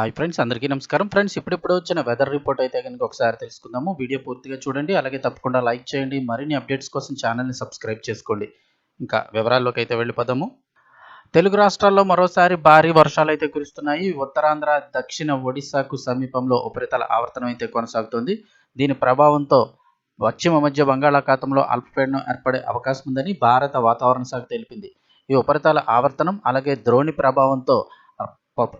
Hi friends అందరికీ నమస్కారం. Friends ఇప్పుడిప్పుడు వచ్చిన వెదర్ రిపోర్ట్ అయితే కనుక ఒకసారి తెలుసుకుందాము. వీడియో పూర్తిగా చూడండి. అలాగే తప్పకుండా లైక్ చేయండి. మరిన్ని అప్డేట్స్ కోసం ఛానల్ని సబ్స్క్రైబ్ చేసుకోండి. ఇంకా వివరాల్లోకి అయితే వెళ్ళిపోదాము. తెలుగు రాష్ట్రాల్లో మరోసారి భారీ వర్షాలు అయితే కురుస్తున్నాయి. ఉత్తరాంధ్ర దక్షిణ ఒడిశాకు సమీపంలో ఉపరితల ఆవర్తనం అయితే కొనసాగుతుంది. దీని ప్రభావంతో పశ్చిమ మధ్య బంగాళాఖాతంలో అల్పపీడనం ఏర్పడే అవకాశం ఉందని భారత వాతావరణ శాఖ తెలిపింది. ఈ ఉపరితల ఆవర్తనం అలాగే ద్రోణి ప్రభావంతో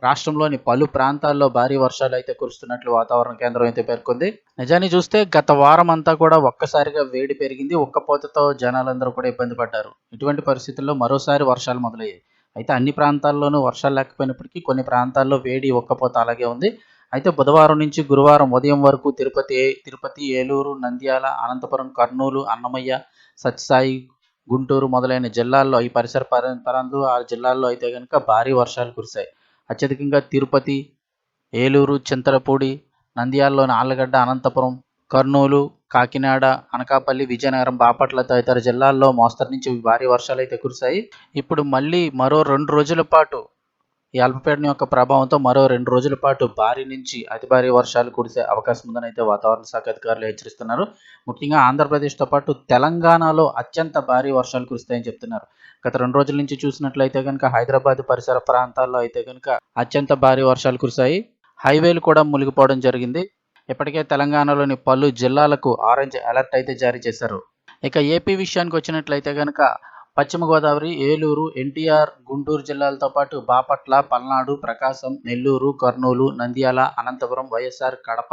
రాష్ట్రంలోని పలు ప్రాంతాల్లో భారీ వర్షాలు అయితే కురుస్తున్నట్లు వాతావరణ కేంద్రం అయితే పేర్కొంది. నిజాన్ని చూస్తే గత వారం అంతా కూడా ఒక్కసారిగా వేడి పెరిగింది. ఒక్కపోతతో జనాలందరూ కూడా ఇబ్బంది పడ్డారు. ఇటువంటి పరిస్థితుల్లో మరోసారి వర్షాలు మొదలయ్యాయి. అయితే అన్ని ప్రాంతాల్లోనూ వర్షాలు లేకపోయినప్పటికీ కొన్ని ప్రాంతాల్లో వేడి ఒక్కపోత అలాగే ఉంది. అయితే బుధవారం నుంచి గురువారం ఉదయం వరకు తిరుపతి తిరుపతి ఏలూరు నంద్యాల అనంతపురం కర్నూలు అన్నమయ్య సత్యసాయి గుంటూరు మొదలైన జిల్లాల్లో ఈ పరిసర ప్రాంతాలు ఆ జిల్లాల్లో అయితే కనుక భారీ వర్షాలు కురిశాయి. అత్యధికంగా తిరుపతి ఏలూరు చింతలపూడి నంద్యాలలోని ఆళ్ళగడ్డ అనంతపురం కర్నూలు కాకినాడ అనకాపల్లి విజయనగరం బాపట్ల తదితర జిల్లాల్లో మోస్తరు నుంచి భారీ వర్షాలు అయితే కురిశాయి. ఇప్పుడు మళ్ళీ మరో రెండు రోజుల పాటు ఈ అల్పపీడనం యొక్క ప్రభావంతో మరో రెండు రోజుల పాటు భారీ నుంచి అతి భారీ వర్షాలు కురిసే అవకాశం ఉందని అయితే వాతావరణ శాఖ అధికారులు హెచ్చరిస్తున్నారు. ముఖ్యంగా ఆంధ్రప్రదేశ్తో పాటు తెలంగాణలో అత్యంత భారీ వర్షాలు కురుస్తాయని చెప్తున్నారు. గత రెండు రోజుల నుంచి చూసినట్లయితే కనుక హైదరాబాద్ పరిసర ప్రాంతాల్లో అయితే కనుక అత్యంత భారీ వర్షాలు కురిశాయి. హైవేలు కూడా మునిగిపోవడం జరిగింది. ఇప్పటికే తెలంగాణలోని పలు జిల్లాలకు ఆరెంజ్ అలర్ట్ అయితే జారీ చేశారు. ఇక ఏపీ విషయానికి వచ్చినట్లయితే కనుక పశ్చిమ గోదావరి ఏలూరు ఎన్టీఆర్ గుంటూరు జిల్లాలతో పాటు బాపట్ల పల్నాడు ప్రకాశం నెల్లూరు కర్నూలు నంద్యాల అనంతపురం వైఎస్ఆర్ కడప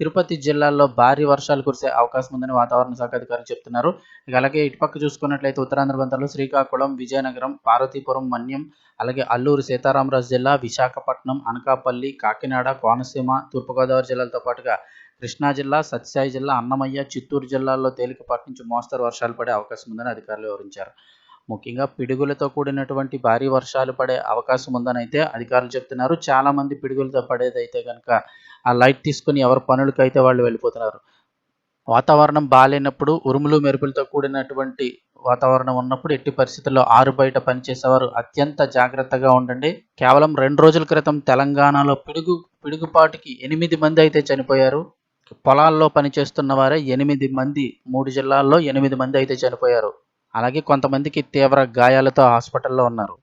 తిరుపతి జిల్లాల్లో భారీ వర్షాలు కురిసే అవకాశం ఉందని వాతావరణ శాఖ అధికారులు చెప్తున్నారు. ఇక అలాగే ఇటుపక్క చూసుకున్నట్లయితే ఉత్తరాంధ్ర ప్రాంతాల్లో శ్రీకాకుళం విజయనగరం పార్వతీపురం మన్యం అలాగే అల్లూరు సీతారామరాజు జిల్లా విశాఖపట్నం అనకాపల్లి కాకినాడ కోనసీమ తూర్పుగోదావరి జిల్లాలతో పాటుగా కృష్ణా జిల్లా సత్యసాయి జిల్లా అన్నమయ్య చిత్తూరు జిల్లాల్లో తేలికపాటి నుంచి మోస్తరు వర్షాలు పడే అవకాశం ఉందని అధికారులు వివరించారు. ముఖ్యంగా పిడుగులతో కూడినటువంటి భారీ వర్షాలు పడే అవకాశం ఉందని అయితే అధికారులు చెప్తున్నారు. చాలామంది పిడుగులతో పడేదైతే కనుక ఆ లైట్ తీసుకుని ఎవరి పనులకి అయితే వాళ్ళు వెళ్ళిపోతున్నారు. వాతావరణం బాగాలేనప్పుడు ఉరుములు మెరుపులతో కూడినటువంటి వాతావరణం ఉన్నప్పుడు ఎట్టి పరిస్థితుల్లో ఆరు బయట పనిచేసేవారు అత్యంత జాగ్రత్తగా ఉండండి. కేవలం రెండు రోజుల క్రితం తెలంగాణలో పిడుగు పిడుగుపాటుకి ఎనిమిది మంది అయితే చనిపోయారు. పొలాల్లో పనిచేస్తున్న వారే ఎనిమిది మంది మూడు జిల్లాల్లో ఎనిమిది మంది అయితే చనిపోయారు. అలాగే కొంతమందికి తీవ్ర గాయాలతో హాస్పిటల్లో ఉన్నారు.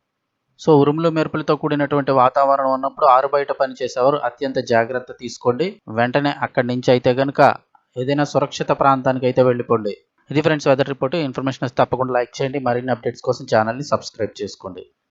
సో ఉరుములు మెరుపులతో కూడినటువంటి వాతావరణం ఉన్నప్పుడు ఆరు బయట పనిచేసేవారు. అత్యంత జాగ్రత్త తీసుకోండి. వెంటనే అక్కడి నుంచి అయితే కనుక ఏదైనా సురక్షిత ప్రాంతానికి అయితే వెళ్ళిపోండి. ఇది ఫ్రెండ్స్ వెదర్ రిపోర్ట్. ఇన్ఫర్మేషన్ తప్పకుండా లైక్ చేయండి. మరిన్ని అప్డేట్స్ కోసం ఛానల్ని సబ్స్క్రైబ్ చేసుకోండి.